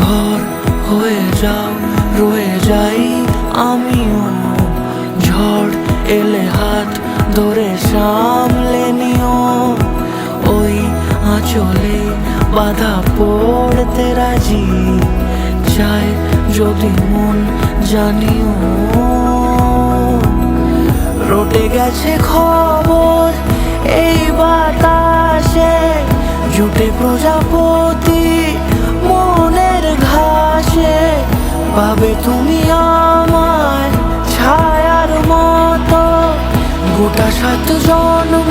ঘর হয়ে যাও, রয়ে যাই আমিও। ঝড় এলে হাত ধরে সামলে নিও। ওই আঁচলে বাধা পড়তে রাজি, চাই যদি মন জানিও। রটে গেছে খবর, এই বাতাসে জুটে প্রজাপতি। পাবে তুমি আমার ছায়ার মতো। গোটা সাত জন্ম